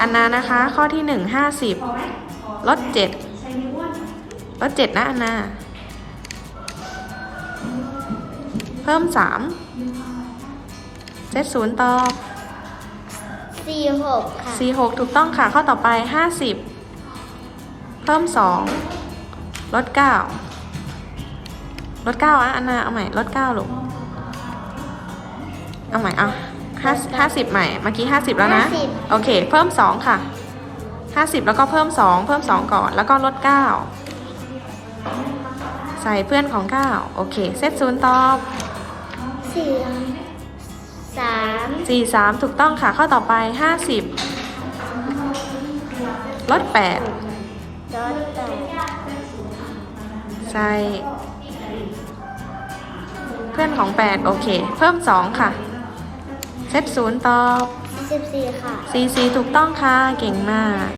อันนานะคะข้อที่หนึ่งห้าสิบลดเจ็ดลดเจ็ดนะอันนา เพิ่มสามเจ็ดศูนย์ตอบสี่หกค่ะสี่หกถูกต้องค่ะ ข้อต่อไปห้าสิบเพิ่มสองลดเก้าลดเก้าอะอันนาเอาใหม่ลดเก้าลูกเอาใหม่เอา ห้าห้าสิบใหม่ เมื่อกี้ห้าสิบแล้วนะ 50 โอเค เพิ่มสองค่ะห้าสิบแล้วก็เพิ่มสอง เพิ่มสองก่อน แล้วก็ลดเก้า ใส่เพื่อนของเก้า โอเค เซตศูนย์ตอบสี่สามสี่สามถูกต้องค่ะ ข้อต่อไปห้าสิบลดแปดลดแปดใส่เพื่อนของแปดโอเค เพิ่มสองค่ะ เซตศูนย์ตอบสิบสี่ค่ะสี่สี่ถูกต้องค่ะ เก่งมาก